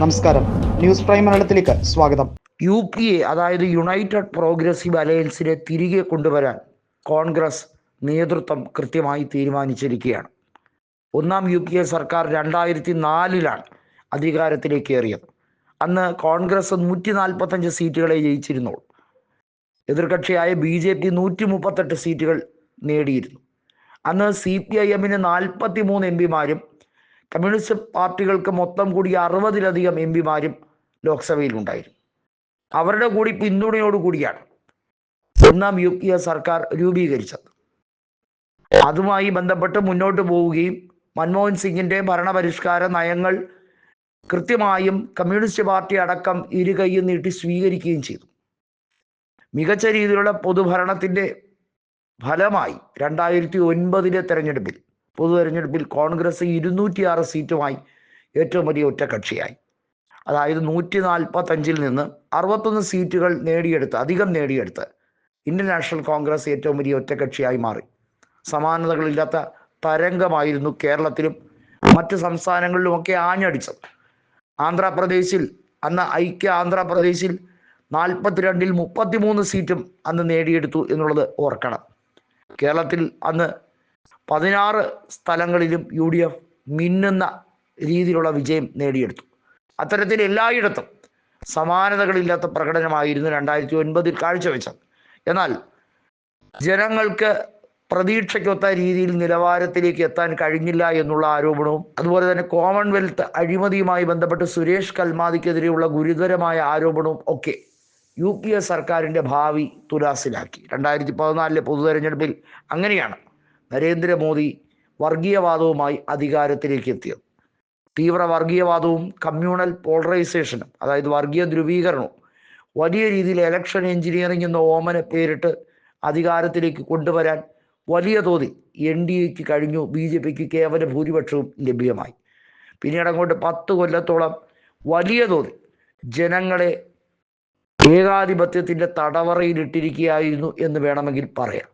നമസ്കാരം. News prime മലയാളത്തിലേക്ക് സ്വാഗതം. യു പി എ അതായത് യുണൈറ്റഡ് പ്രോഗ്രസീവ് അലയൻസിനെ തിരികെ കൊണ്ടുവരാൻ കോൺഗ്രസ് നേതൃത്വം കൃത്യമായി തീരുമാനിച്ചിരിക്കുകയാണ്. ഒന്നാം യു പി എ സർക്കാർ രണ്ടായിരത്തി നാലിലാണ് അധികാരത്തിലേക്ക് ഏറിയത്. അന്ന് കോൺഗ്രസ് നൂറ്റി നാൽപ്പത്തഞ്ച് സീറ്റുകളെ ജയിച്ചിരുന്നുള്ളൂ. എതിർകക്ഷിയായ ബി ജെ പി നൂറ്റി മുപ്പത്തെട്ട് സീറ്റുകൾ നേടിയിരുന്നു. അന്ന് സി പി ഐ എമ്മിന് നാൽപ്പത്തി മൂന്ന് എം പിമാരും കമ്മ്യൂണിസ്റ്റ് പാർട്ടികൾക്ക് മൊത്തം കൂടി അറുപതിലധികം എം പിമാരും ലോക്സഭയിൽ ഉണ്ടായിരുന്നു അവരുടെ കൂടി പിന്തുണയോട് കൂടിയാണ് ഒന്നാം യു പി എ സർക്കാർ രൂപീകരിച്ചത്. അതുമായി ബന്ധപ്പെട്ട് മുന്നോട്ട് പോവുകയും മൻമോഹൻ സിംഗിന്റെ ഭരണപരിഷ്കാര നയങ്ങൾ കൃത്യമായും കമ്മ്യൂണിസ്റ്റ് പാർട്ടി അടക്കം ഇരുകൈയും നീട്ടി സ്വീകരിക്കുകയും ചെയ്തു. മികച്ച രീതിയിലുള്ള പൊതുഭരണത്തിന്റെ ഫലമായി രണ്ടായിരത്തി ഒൻപതിലെ തെരഞ്ഞെടുപ്പിൽ പൊതു തെരഞ്ഞെടുപ്പിൽ കോൺഗ്രസ് ഇരുന്നൂറ്റിയാറ് സീറ്റുമായി ഏറ്റവും വലിയ ഒറ്റക്കക്ഷിയായി അതായത് നൂറ്റി നാൽപ്പത്തഞ്ചിൽ നിന്ന് അറുപത്തൊന്ന് സീറ്റുകൾ നേടിയെടുത്ത് അധികം നേടിയെടുത്ത് ഇന്ത്യൻ നാഷണൽ കോൺഗ്രസ് ഏറ്റവും വലിയ ഒറ്റക്കക്ഷിയായി മാറി. സമാനതകളില്ലാത്ത തരംഗമായിരുന്നു കേരളത്തിലും മറ്റ് സംസ്ഥാനങ്ങളിലുമൊക്കെ ആഞ്ഞടിച്ചത്. ആന്ധ്രാപ്രദേശിൽ അന്ന് ഐക്യ ആന്ധ്രാപ്രദേശിൽ നാൽപ്പത്തിരണ്ടിൽ മുപ്പത്തിമൂന്ന് സീറ്റും അന്ന് നേടിയെടുത്തു എന്നുള്ളത് ഓർക്കണം. കേരളത്തിൽ അന്ന് പതിനാറ് സ്ഥലങ്ങളിലും യു ഡി എഫ് മിന്നുന്ന രീതിയിലുള്ള വിജയം നേടിയെടുത്തു. അത്തരത്തിൽ എല്ലായിടത്തും സമാനതകളില്ലാത്ത പ്രകടനമായിരുന്നു രണ്ടായിരത്തി ഒൻപതിൽ കാഴ്ചവെച്ചത്. എന്നാൽ ജനങ്ങൾക്ക് പ്രതീക്ഷയ്ക്കൊത്ത രീതിയിൽ നിലവാരത്തിലേക്ക് എത്താൻ കഴിഞ്ഞില്ല എന്നുള്ള ആരോപണവും അതുപോലെ തന്നെ കോമൺവെൽത്ത് അഴിമതിയുമായി ബന്ധപ്പെട്ട് സുരേഷ് കൽമാദിക്കെതിരെയുള്ള ഗുരുതരമായ ആരോപണവും ഒക്കെ യു പി എ സർക്കാരിന്റെ ഭാവി തുലാസിലാക്കി. രണ്ടായിരത്തി പതിനാലിലെ പൊതുതെരഞ്ഞെടുപ്പിൽ അങ്ങനെയാണ് നരേന്ദ്രമോദി വർഗീയവാദവുമായി അധികാരത്തിലേക്ക് എത്തിയത് തീവ്ര വർഗീയവാദവും കമ്മ്യൂണൽ പോളറൈസേഷനും അതായത് വർഗീയ ധ്രുവീകരണവും വലിയ രീതിയിൽ ഇലക്ഷൻ എഞ്ചിനീയറിംഗ് എന്ന ഓമന പേരിട്ട് അധികാരത്തിലേക്ക് കൊണ്ടുവരാൻ വലിയ തോതിൽ എൻ ഡി എക്ക് കഴിഞ്ഞു ബി ജെ പിക്ക് കേവല ഭൂരിപക്ഷവും ലഭ്യമായി. പിന്നീട് അങ്ങോട്ട് പത്ത് കൊല്ലത്തോളം വലിയ തോതിൽ ജനങ്ങളെ ഏകാധിപത്യത്തിന്റെ തടവറയിലിട്ടിരിക്കുകയായിരുന്നു എന്ന് വേണമെങ്കിൽ പറയാം.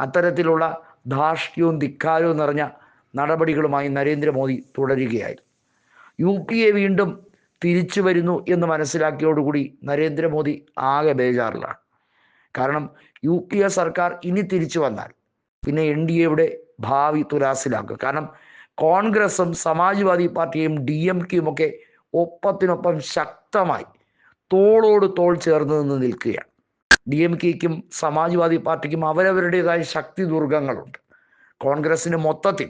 അത്തരത്തിലുള്ള ധാർഷ്ട്യവും ധിക്കാരവും നിറഞ്ഞ നടപടികളുമായി നരേന്ദ്രമോദി തുടരുകയായിരുന്നു. യു പി എ വീണ്ടും തിരിച്ചു വരുന്നു എന്ന് മനസ്സിലാക്കിയോടുകൂടി നരേന്ദ്രമോദി ആകെ ബേജാറിലാണ്. കാരണം യു പി എ സർക്കാർ ഇനി തിരിച്ചു വന്നാൽ പിന്നെ എൻ ഡി എയുടെ ഭാവി തുലാസിലാക്കുക കാരണം കോൺഗ്രസും സമാജ്വാദി പാർട്ടിയും ഡി എം കെയും ഒക്കെ ഒപ്പത്തിനൊപ്പം ശക്തമായി തോളോട് തോൾ ചേർന്ന് നിന്ന് നിൽക്കുകയാണ്. ഡി എം കെക്കും സമാജ്വാദി പാർട്ടിക്കും അവരവരുടേതായ ശക്തി ദുർഗങ്ങളുണ്ട്. കോൺഗ്രസ്സിന് മൊത്തത്തിൽ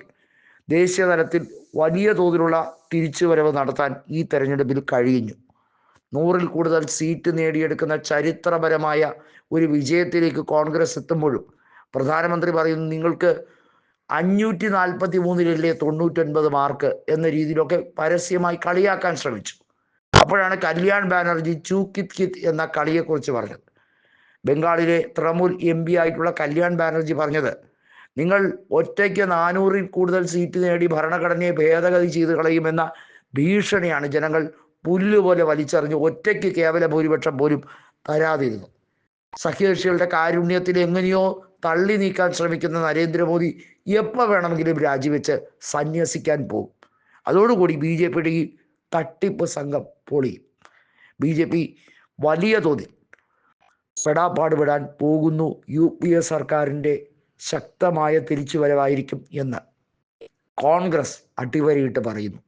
ദേശീയ തലത്തിൽ വലിയ തോതിലുള്ള തിരിച്ചുവരവ് നടത്താൻ ഈ തെരഞ്ഞെടുപ്പിൽ കഴിഞ്ഞു. നൂറിൽ കൂടുതൽ സീറ്റ് നേടിയെടുക്കുന്ന ചരിത്രപരമായ ഒരു വിജയത്തിലേക്ക് കോൺഗ്രസ് എത്തുമ്പോഴും പ്രധാനമന്ത്രി പറയുന്നു നിങ്ങൾക്ക് അഞ്ഞൂറ്റി നാൽപ്പത്തി മൂന്നിലല്ലേ തൊണ്ണൂറ്റൊൻപത് മാർക്ക് എന്ന രീതിയിലൊക്കെ പരസ്യമായി കളിയാക്കാൻ ശ്രമിച്ചു. അപ്പോഴാണ് കല്യാൺ ബാനർജി ചൂ കിത് കിത് എന്ന കളിയെക്കുറിച്ച് പറഞ്ഞത്. ബംഗാളിലെ തൃണമൂൽ എം പി ആയിട്ടുള്ള കല്യാൺ ബാനർജി പറഞ്ഞത് നിങ്ങൾ ഒറ്റയ്ക്ക് നാനൂറിൽ കൂടുതൽ സീറ്റ് നേടി ഭരണഘടനയെ ഭേദഗതി ചെയ്ത് കളയുമെന്ന ഭീഷണിയാണ് ജനങ്ങൾ പുല്ലുപോലെ വലിച്ചെറിഞ്ഞ് ഒറ്റയ്ക്ക് കേവല ഭൂരിപക്ഷം പോലും തരാതിരുന്നു സഖ്യകക്ഷികളുടെ കാരുണ്യത്തിൽ എങ്ങനെയോ തള്ളി നീക്കാൻ ശ്രമിക്കുന്ന നരേന്ദ്രമോദി എപ്പോൾ വേണമെങ്കിലും രാജിവെച്ച് സന്യസിക്കാൻ പോകും അതോടുകൂടി ബി ജെ പിയുടെ ഈ തട്ടിപ്പ് സംഘം പൊളിയും. ബി ജെ പി വലിയ തോതിൽ പെടാപ്പാടുപെടാൻ പോകുന്നു യു പി എ സർക്കാരിന്റെ ശക്തമായ തിരിച്ചുവരവായിരിക്കും എന്ന് കോൺഗ്രസ് അടിവരയിട്ട് പറയുന്നു.